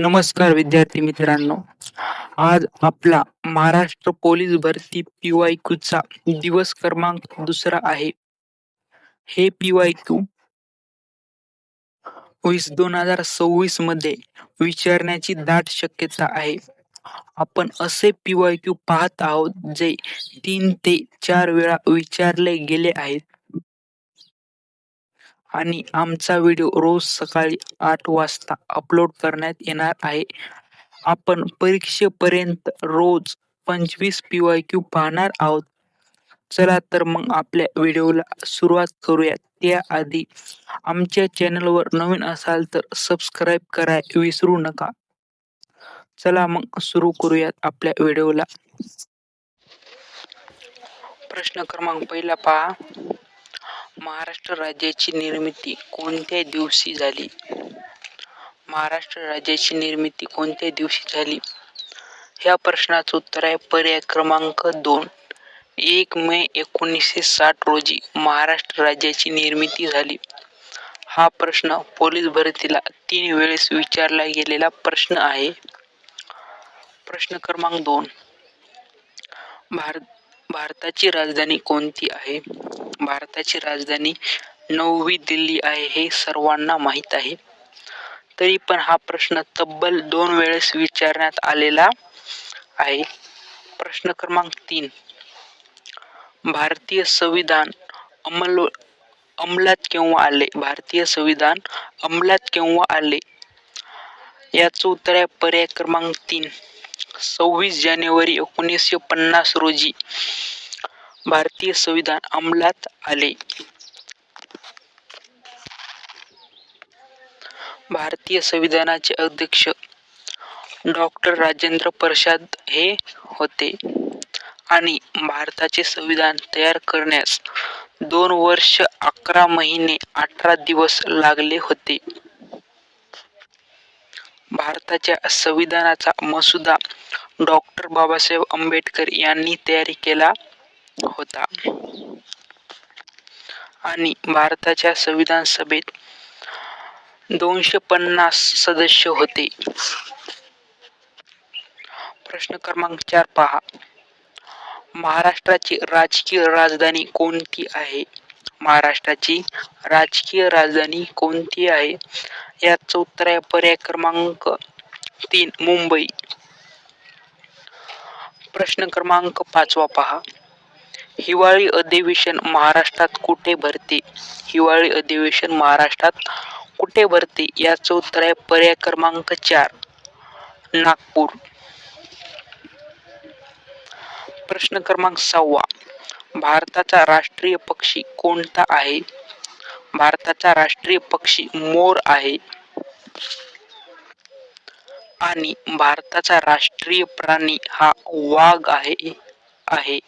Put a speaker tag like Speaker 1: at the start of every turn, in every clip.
Speaker 1: नमस्कार विद्यार्थी मित्रांनो. आज आपला महाराष्ट्र पोलीस भरती पीवाय चा दिवस क्रमांक दुसरा आहे. हे पीवाय क्यू वीस दोन हजार सव्वीसमध्ये विचारण्याची दाट शक्यता आहे. आपण असे पीवाय क्यू पाहत आहोत जे तीन ते चार वेळा विचारले गेले आहेत. आणि आमचा व्हिडिओ रोज सकाळी आठ वाजता अपलोड करण्यात येणार आहे. आपण परीक्षेपर्यंत रोज पंचवीस पीवाय क्यू पाहणार आहोत. चला तर मग आपल्या व्हिडिओला सुरुवात करूया त्याआधी आमच्या चॅनलवर नवीन असाल तर सबस्क्राईब करा विसरू नका. चला मग सुरू करूयात आपल्या व्हिडिओला. प्रश्न क्रमांक पहिला पहा. महाराष्ट्र राज्याची निर्मिती कोणत्या दिवशी झाली? महाराष्ट्र राज्याची निर्मिती कोणत्या दिवशी झाली? ह्या प्रश्नाचं उत्तर आहे पर्याय क्रमांक दोन. एक मे एकोणीसशे साठ रोजी महाराष्ट्र राज्याची निर्मिती झाली. हा प्रश्न पोलीस भरतीला तीन वेळेस विचारला गेलेला प्रश्न आहे. प्रश्न क्रमांक दोन. भारत भारताची राजधानी कोणती आहे? भारताची राजधानी नववी दिल्ली आहे हे सर्वांना माहीत आहे. तरी पण हा प्रश्न तब्बल दोन वेळेस विचारण्यात आलेला आहे. प्रश्न क्रमांक तीन. भारतीय संविधान अंमल अंमलात केव्हा आले? भारतीय संविधान अंमलात केव्हा आले? याचं उत्तर आहे पर्याय क्रमांक तीन. सव्वीस जानेवारी एकोणीसशे पन्नास रोजी भारतीय संविधान अंमलात आले. भारतीय संविधानाचे अध्यक्ष डॉक्टर राजेंद्र प्रसाद हे होते आणि भारताचे संविधान तयार करण्यास दोन वर्ष अकरा महिने अठरा दिवस लागले होते. भारताच्या संविधानाचा मसुदा डॉक्टर बाबासाहेब आंबेडकर यांनी तयार केला होता. आणि भारताच्या संविधान सभेत दोनशे पन्नास सदस्य होते. प्रश्न क्रमांक चार पहा. महाराष्ट्राची राजकीय राजधानी कोणती आहे? महाराष्ट्राची राजकीय राजधानी कोणती आहे? याचं उत्तर आहे पर्याय क्रमांक तीन मुंबई. प्रश्न क्रमांक पाचवा पहा. हिवाळी अधिवेशन महाराष्ट्रात कुठे भरते? हिवाळी अधिवेशन महाराष्ट्रात कुठे भरते? याचं उत्तर आहे पर्याय क्रमांक चार नागपूर. प्रश्न क्रमांक सहावा. भारताचा राष्ट्रीय पक्षी कोणता आहे? भारताचा राष्ट्रीय पक्षी मोर आहे. आणि भारताचा राष्ट्रीय प्राणी हा वाघ आहे आहे.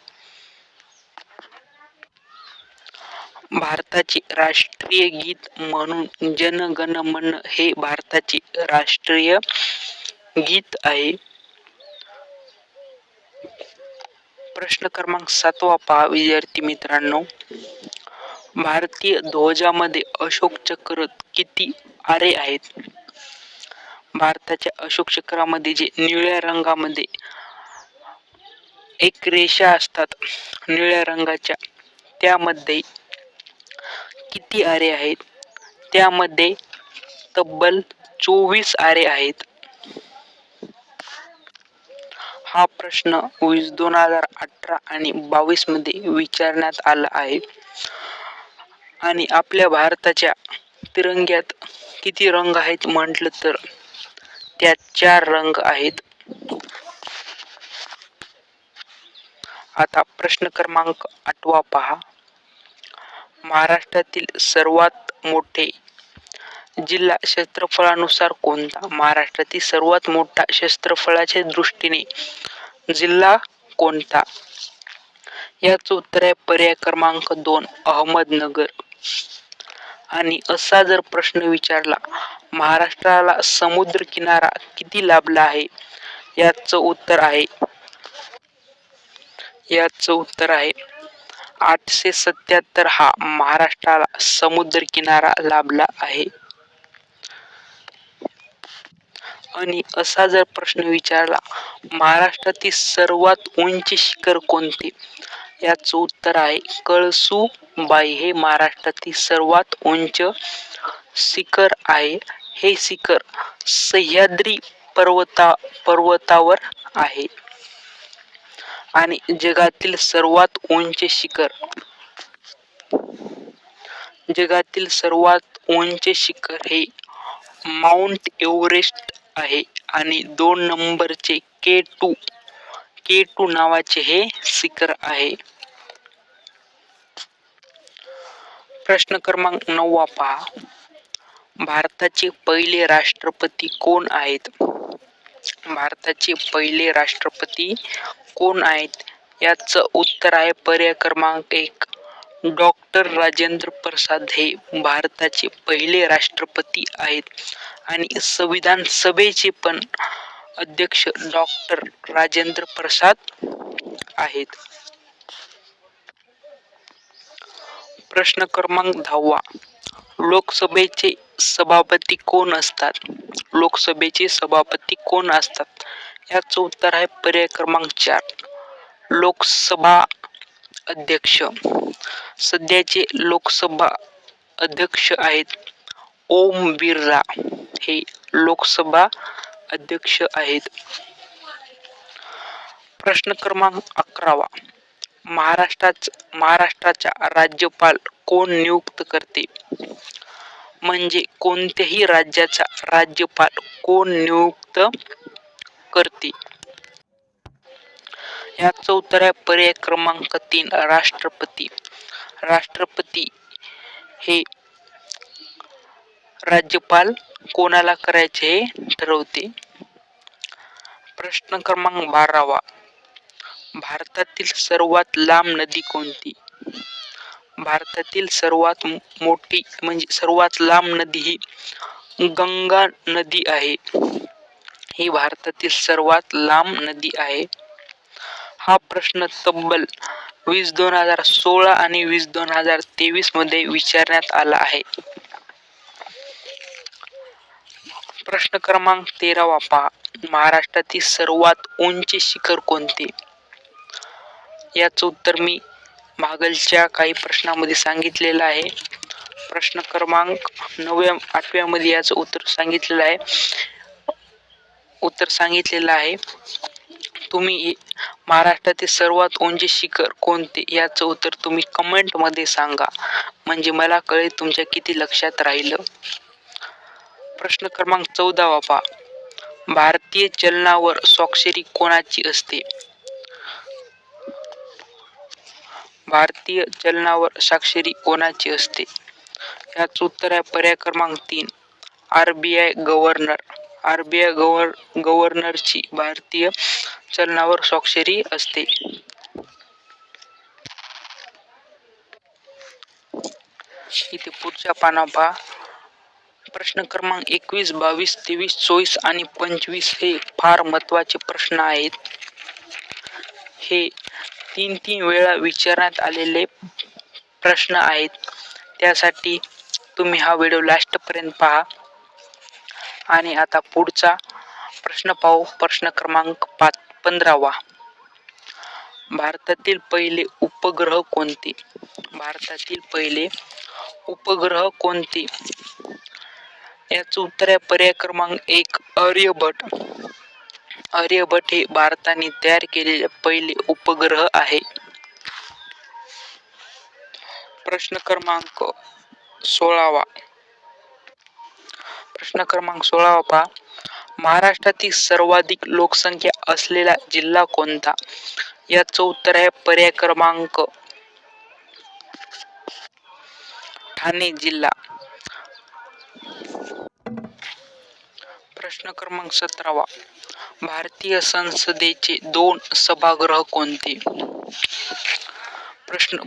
Speaker 1: भारताचे राष्ट्रीय गीत म्हणून जन मन हे भारताचे राष्ट्रीय गीत आहे. प्रश्न क्रमांक सातवा पहा विद्यार्थी मित्रांनो. भारतीय ध्वजामध्ये अशोक चक्र किती आरे आहेत? भारताच्या अशोक चक्रामध्ये जे निळ्या रंगामध्ये एक रेषा असतात निळ्या रंगाच्या त्यामध्ये किती आरे आहेत? त्यामध्ये तब्बल चोवीस आरे आहेत. हा प्रश्न वीस दोन हजार अठरा आणि बावीसमध्ये विचारण्यात आला आहे. आणि आपल्या भारताच्या तिरंग्यात किती रंग आहेत म्हटलं तर त्यात चार रंग आहेत. आता प्रश्न क्रमांक आठवा पहा. महाराष्ट्रातील सर्वात मोठे जिल्हा क्षेत्रफळानुसार कोणता? महाराष्ट्रातील सर्वात मोठा क्षेत्रफळाच्या दृष्टीने जिल्हा कोणता? याचं उत्तर आहे पर्याय क्रमांक दोन अहमदनगर. आणि असा जर प्रश्न विचारला महाराष्ट्राला समुद्र किनारा किती लाभला आहे? याचं उत्तर आहे याचं उत्तर आहे आठशे सत्याहत्तर हा महाराष्ट्राला समुद्र किनारा लाभला आहे. आणि असा जर प्रश्न विचारला महाराष्ट्रातील सर्वात उंच शिखर कोणते? याचं उत्तर आहे कळसूबाई हे महाराष्ट्रातील सर्वात उंच शिखर आहे. हे शिखर सह्याद्री पर्वता पर्वतावर आहे. आणि जगातील सर्वात उंच शिखर जगातील सर्वात उंच शिखर हे माउंट एव्हरेस्ट आहे. आणि दोन नंबरचे के टू के टू नावाचे हे शिखर आहे. प्रश्न क्रमांक नववा पहा. भारताचे पहिले राष्ट्रपती कोण आहेत? भारताचे पहिले राष्ट्रपती कोण आहेत? याचं उत्तर आहे पर्याय क्रमांक एक. डॉक्टर राजेंद्र प्रसाद हे भारताचे पहिले राष्ट्रपती आहेत. आणि संविधान सभेचे पण अध्यक्ष डॉक्टर राजेंद्र प्रसाद आहेत. प्रश्न क्रमांक दहावा. लोकसभेचे सभापती कोण असतात? लोकसभेचे सभापती कोण असतात? याचं उत्तर आहे पर्याय क्रमांक चार. लोकसभा अध्यक्ष. सध्याचे लोकसभा अध्यक्ष आहेत ओम बिर्ला. हे लोकसभा अध्यक्ष आहेत. प्रश्न क्रमांक अकरावा. महाराष्ट्राच महाराष्ट्राचा राज्यपाल कोण नियुक्त करते? म्हणजे कोणत्याही राज्याचा राज्यपाल कोण नियुक्त करते? याचं उत्तर आहे पर्याय क्रमांक तीन राष्ट्रपती. राष्ट्रपती हे राज्यपाल कोणाला करायचे हे ठरवते? प्रश्न क्रमांक बारावा. भारतातील सर्वात लांब नदी कोणती? भारतातील सर्वात मोठी म्हणजे सर्वात लांब नदी ही गंगा नदी आहे. ही भारतातील सर्वात लांब नदी आहे. हा प्रश्न तब्बल वीस दोन हजार सोळा आणि वीस दोन हजार तेवीसमध्ये विचारण्यात आला आहे. प्रश्न क्रमांक तेरावा पहा महाराष्ट्रातील सर्वात उंच शिखर कोणते? याचं उत्तर मी मागलच्या काही प्रश्नामध्ये सांगितलेलं आहे. प्रश्न क्रमांक नवव्या आठव्यामध्ये याचं उत्तर सांगितलेलं आहे. उत्तर सांगितलेलं आहे. तुम्ही महाराष्ट्रातील सर्वात उंचे शिखर कोणते? याचं उत्तर तुम्ही कमेंटमध्ये सांगा. म्हणजे मला कळेल तुमच्या किती लक्षात राहिलं. प्रश्न क्रमांक चौदावा पहा. भारतीय चलनावर स्वाक्षरी कोणाची असते? भारतीय चलनावर स्वाक्षरी कोणाची असते? याचं उत्तर आहे पर्याय क्रमांक तीन. R B I governor. R B I गव्हर गव्हर्नरची भारतीय चलनावर स्वाक्षरी असते. इथे पुढच्या पाना पहा. प्रश्न क्रमांक एकवीस बावीस तेवीस चोवीस आणि पंचवीस हे फार महत्त्वाचे प्रश्न आहेत. हे तीन तीन वेळा विचारण्यात आलेले प्रश्न आहेत. त्यासाठी तुम्ही हा व्हिडिओ लास्टपर्यंत पहा. आणि आता पुढचा प्रश्न पाहू. प्रश्न क्रमांक पाच पंधरावा. भारतातील पहिले उपग्रह कोणते? भारतातील पहिले उपग्रह कोणते? याचं उत्तर आहे पर्याय क्रमांक एक आर्यभट. आर्यभट हे भारताने तयार केलेले पहिले उपग्रह आहे. प्रश्न क्रमांक सोळावा. प्रश्न क्रमांक सोळावा पहा महाराष्ट्रातील सर्वाधिक लोकसंख्या असलेला जिल्हा कोणता? याचं उत्तर आहे पर्याय क्रमांक ठाणे जिल्हा. प्रश्न क्रमांक सतरावा. भारतीय संसदेचे दोन सभागृह कोणते? प्रश्न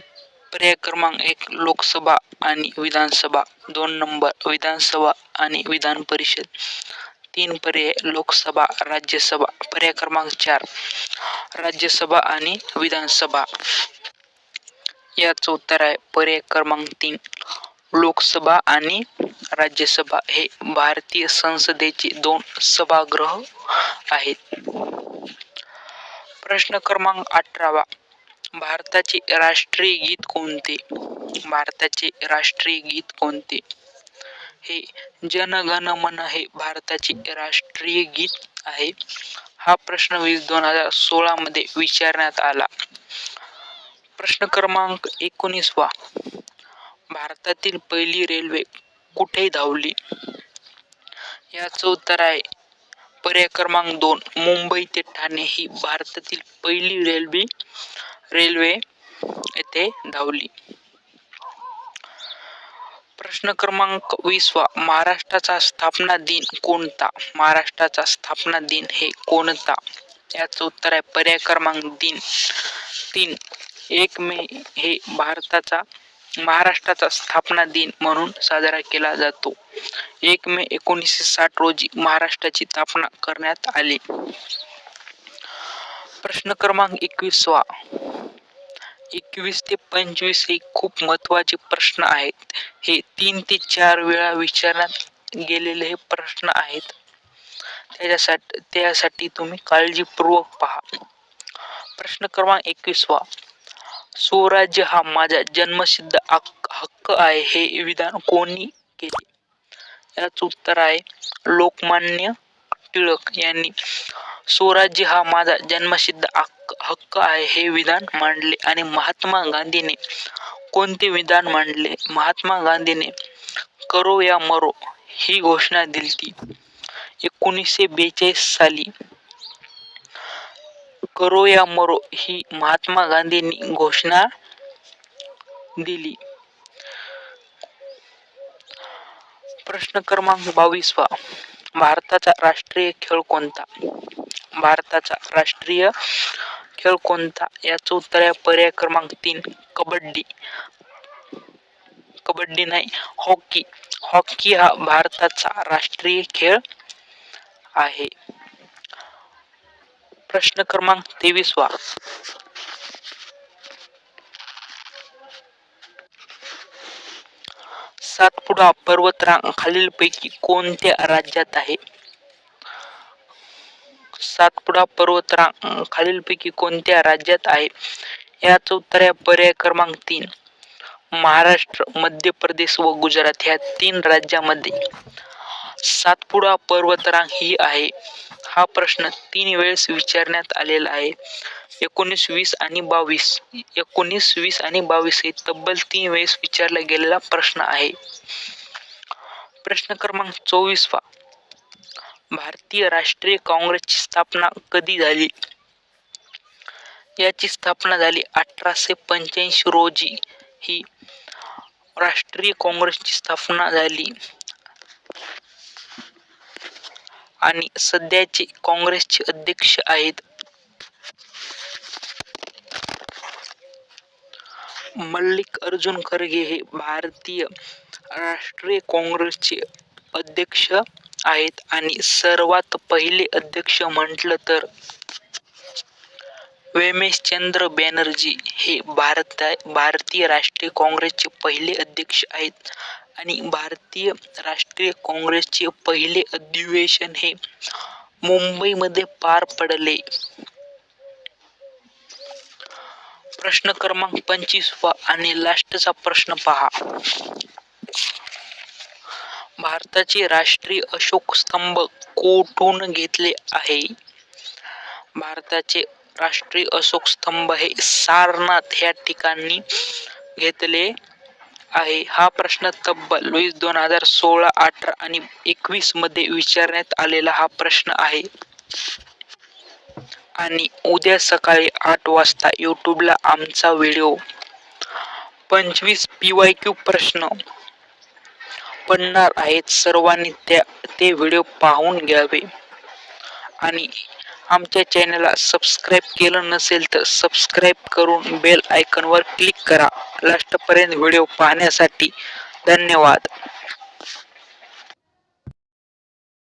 Speaker 1: पर्याय क्रमांक एक लोकसभा आणि विधानसभा. दोन नंबर विधानसभा आणि विधान परिषद. तीन पर्याय लोकसभा राज्यसभा. पर्याय क्रमांक चार राज्यसभा आणि विधानसभा. याचं उत्तर आहे पर्याय क्रमांक तीन लोकसभा आणि राज्यसभा. हे भारतीय संसदेचे दोन सभागृह आहेत. प्रश्न क्रमांक अठरावा भारताचे राष्ट्रीय गीत कोणते? भारताचे राष्ट्रीय गीत कोणते? हे जनगण मन हे भारताचे राष्ट्रीय गीत आहे. हा प्रश्न वीस दोन हजार सोळा मध्ये विचारण्यात आला. प्रश्न क्रमांक एकोणीसवा भारतातील पहिली रेल्वे कुठे धावली? याचं उत्तर आहे. पर्याय क्रमांक दोन मुंबई ते ठाणे ही भारतातील पहिली रेल्वे रेल्वे येथे धावली. प्रश्न क्रमांक वीसवा महाराष्ट्राचा स्थापना दिन कोणता? महाराष्ट्राचा स्थापना दिन हे कोणता? याचं उत्तर आहे पर्याय क्रमांक दिन तीन एक मे हे भारताचा महाराष्ट्राचा स्थापना दिन म्हणून साजरा केला जातो. एक मे एकोणीसशे साठ रोजी महाराष्ट्राची स्थापना करण्यात आली. प्रश्न क्रमांक एकवीसवा एकवीस ते पंचवीस हे खूप महत्त्वाचे प्रश्न आहेत. हे तीन ते चार वेळा विचारण्यात गेलेले हे प्रश्न आहेत. त्याच्यासाठी त्यासाठी तुम्ही काळजीपूर्वक पहा. प्रश्न क्रमांक एकवीसवा स्वराज्य हा माझा जन्मसिद्ध हक्क हक्क आहे हे विधान कोणी केले? याच उत्तर आहे लोकमान्य टिळक यांनी. स्वराज्य हा माझा जन्मसिद्ध हक्क आहे हे विधान मांडले आणि महात्मा गांधीने कोणते विधान मांडले? महात्मा गांधीने करो या मरो ही घोषणा दिली एकोणीसशे बेचाळीस साली करो या मरो ही महात्मा गांधींनी घोषणा दिली. प्रश्न क्रमांक बावीसवा. भारताचा राष्ट्रीय खेळ कोणता? भारताचा राष्ट्रीय खेळ कोणता? याचं उत्तर आहे पर्याय क्रमांक तीन कबड्डी. कबड्डी नाही हॉकी. हॉकी हा भारताचा राष्ट्रीय खेळ आहे. प्रश्न क्रमांक तेवीसवा सातपुडा पर्वतरांग खालीलपैकी कोणत्या राज्यात आहे? सातपुडा पर्वतरांग खालीलपैकी कोणत्या राज्यात आहे? याचं उत्तर आहे पर्याय क्रमांक तीन. महाराष्ट्र मध्य प्रदेश व गुजरात ह्या तीन राज्यामध्ये सातपुडा पर्वतरांग ही आहे. हा प्रश्न तीन वेळेस विचारण्यात आलेला आहे. एकोणीस वीस आणि बावीस. एकोणीस वीस आणि बावीस हे तब्बल तीन वेळेस विचारला गेलेला प्रश्न आहे. प्रश्न क्रमांक चोवीसवा. भारतीय राष्ट्रीय काँग्रेसची स्थापना कधी झाली? याची स्थापना झाली अठराशे पंच्याऐंशी रोजी. ही राष्ट्रीय काँग्रेसची स्थापना झाली. आणि सध्याचे काँग्रेसचे अध्यक्ष आहेत. मल्लिक अर्जुन खरगे हे भारतीय राष्ट्रीय काँग्रेसचे अध्यक्ष आहेत. आणि सर्वात पहिले अध्यक्ष म्हटलं तर वेमेशचंद्र बॅनर्जी हे भारत भारतीय राष्ट्रीय काँग्रेसचे पहिले अध्यक्ष आहेत. आणि भारतीय राष्ट्रीय काँग्रेसचे पहिले अधिवेशन हे मुंबईमध्ये पार पडले. प्रश्न क्रमांक पंचवीस आणि लास्टचा प्रश्न पहा. भारताचे राष्ट्रीय अशोक स्तंभ कोठून घेतले आहे? भारताचे राष्ट्रीय अशोक स्तंभ हे सारनाथ या ठिकाणी घेतले आहे. हा प्रश्न तब्बल वीस दोन हजार सोळा अठरा आणि एकवीसमध्ये विचारण्यात आलेला हा प्रश्न आहे. आणि उद्या सकाळी आठ वाजता यूट्यूबला आमचा व्हिडिओ. पंचवीस पी वाय क्यू प्रश्न. पडणार आहेत सर्वांनी त्या ते व्हिडिओ पाहून घ्यावे. आणि आमच्या चॅनलला सबस्क्राईब केलं नसेल तर सबस्क्राईब करून बेल आयकॉनवर क्लिक करा. लास्टपर्यंत व्हिडिओ पाहण्यासाठी धन्यवाद.